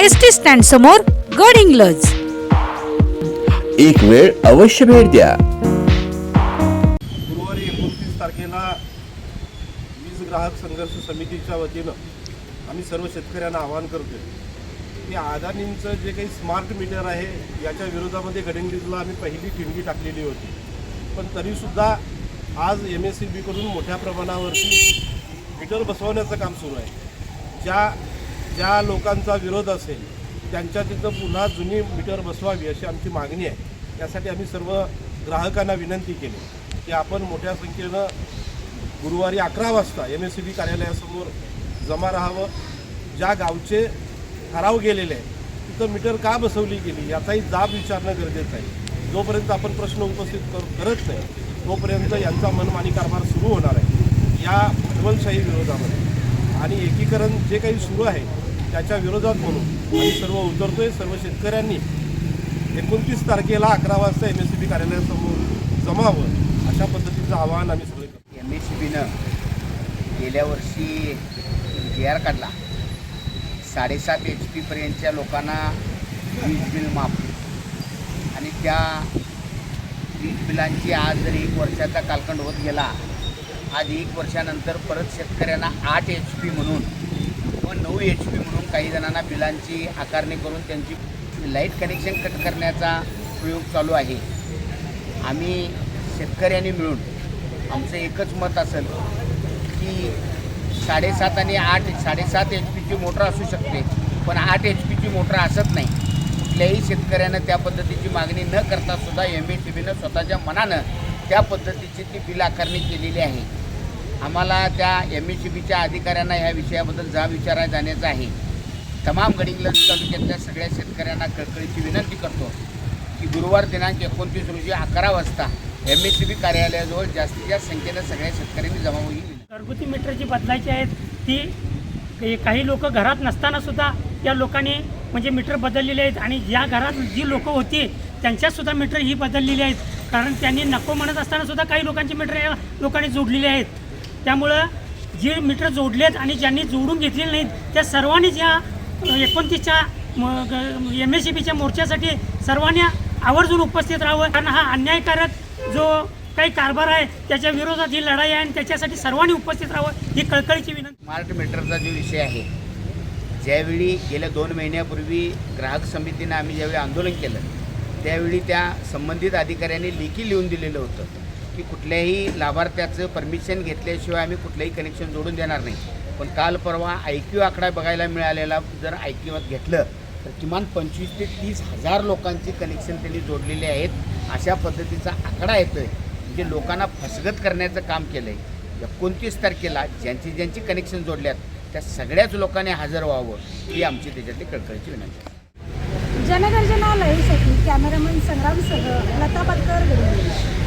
S T stand समोर गड इंग्लज. एक वेळ अवश्य भेट द्या. गुरुवारी एकोणतीस तारखेला वीज ग्राहक संघर्ष समितीच्या वतीनं आम्ही सर्व शेतकऱ्यांना आवाहन करतोय की अदानींचं जे काही स्मार्ट मीटर आहे याच्या विरोधामध्ये गडिंग्लीजला आम्ही पहिली ठिणगी टाकलेली होती. पण तरीसुद्धा आज एम एस सी बीकडून मोठ्या प्रमाणावरती मीटर बसवण्याचं काम सुरू आहे. ज्या ज्या लोकांचा विरोध असेल त्यांच्या तिथं पुन्हा जुनी मीटर बसवावी अशी आमची मागणी आहे. त्यासाठी आम्ही सर्व ग्राहकांना विनंती केली की आपण मोठ्या संख्येनं गुरुवारी अकरा वाजता एम एस सी बी कार्यालयासमोर जमा राहावं. ज्या गावचे ठराव गेलेले आहे तिथं मीटर का बसवली गेली याचाही जाब विचारणं गरजेचं आहे. जोपर्यंत आपण प्रश्न उपस्थित कर करत नाही तोपर्यंत यांचा मनमानी कारभार सुरू होणार आहे. या भांडवलशाही विरोधामध्ये. आणि एकीकरण जे काही सुरू आहे त्याच्या विरोधात म्हणून आम्ही सर्व उतरतोय. सर्व शेतकऱ्यांनी एकोणतीस तारखेला अकरा वाजता एम एस सी बी कार्यालयासमोर जमावं अशा पद्धतीचं आवाहन आम्ही सगळे करतो. एम एस सी बीनं गेल्या वर्षी जी आर काढला. साडेसात एच पीपर्यंतच्या लोकांना वीज बिल माफ. आणि त्या वीज बिलांची आज जर एक वर्षाचा कालखंड होत गेला आज एक वर्षानंतर परत शेतकऱ्यांना आठ एच पी म्हणून व नऊ एच पी म्हणून काही जणांना बिलांची आकारणी करून त्यांची लाइट कनेक्शन कट करण्याचा प्रयोग चालू आहे. आम्ही शेतकऱ्यांनी मिळून आमचं एकच मत असेल की साडेसात आणि आठ साडेसात एच पीची मोटर असू शकते पण आठ एच पीची मोटर असत नाही. कुठल्याही शेतकऱ्यानं त्या पद्धतीची मागणी न करता सुद्धा एम एस टी बीनं स्वतःच्या मनानं त्या पद्धतीची ती बिल आकारणी केलेली आहे. आम्हाला त्या एम एस सी बीच्या अधिकाऱ्यांना ह्या विषयाबद्दल जा विचारा जाण्याचं आहे. तमाम गडिंगलज तालुक्यातल्या सगळ्या शेतकऱ्यांना कळकळीची विनंती करतो की गुरुवार दिनांक एकोणतीस रोजी अकरा वाजता एम एस सी बी कार्यालयाजवळ जास्तीत जास्त संख्येनं सगळ्या शेतकऱ्यांनी जमा होईल. घरगुती मीटर जी बदलायची आहेत. ती काही- लोक घरात नसताना सुद्धा त्या लोकांनी म्हणजे मीटर बदललेले आहेत आणि ज्या घरात जी लोक होती त्यांच्यातसुद्धा मीटर ही बदललेली आहेत. कारण त्यांनी नको म्हणत असताना सुद्धा काही लोकांची मीटर या लोकांनी जोडलेली आहेत. त्यामुळं जे मीटर जोडलेत आणि ज्यांनी जोडून घेतलेले नाहीत त्या सर्वांनीच या एकोणतीसच्या एम एस सी बीच्या मोर्चासाठी सर्वांनी आवर्जून उपस्थित राहावं. कारण हा अन्यायकारक जो काही कारभार आहे त्याच्या विरोधात ही लढाई आहे आणि त्याच्यासाठी सर्वांनी उपस्थित राहावं ही कळकळीची विनंती. स्मार्ट मीटरचा जो विषय आहे ज्यावेळी गेल्या दोन महिन्यापूर्वी ग्राहक समितीनं आम्ही ज्यावेळी आंदोलन केलं त्यावेळी त्या संबंधित अधिकाऱ्यांनी लेखी लिहून दिलेलं होतं. की कुठल्याही लाभार्थ्याचं परमिशन घेतल्याशिवाय आम्ही कुठलंही कनेक्शन जोडून देणार नाही. पण काल परवा आय क्यू आकडा बघायला मिळालेला जर आय क्यूत घेतलं तर किमान पंचवीस ते तीस हजार लोकांची कनेक्शन त्यांनी जोडलेले आहेत. अशा पद्धतीचा आकडा येतो आहे म्हणजे लोकांना फसगत करण्याचं काम केलं आहे एकोणतीस तारखेला ज्यांची ज्यांची कनेक्शन जोडल्यात त्या सगळ्याच लोकांनी हजर व्हावं ही आमची त्याच्यातली कळकळीची विनंती आहे. जनगर्जना लाईव्हसाठी कॅमेरामन संग्रामसह लता पाटकर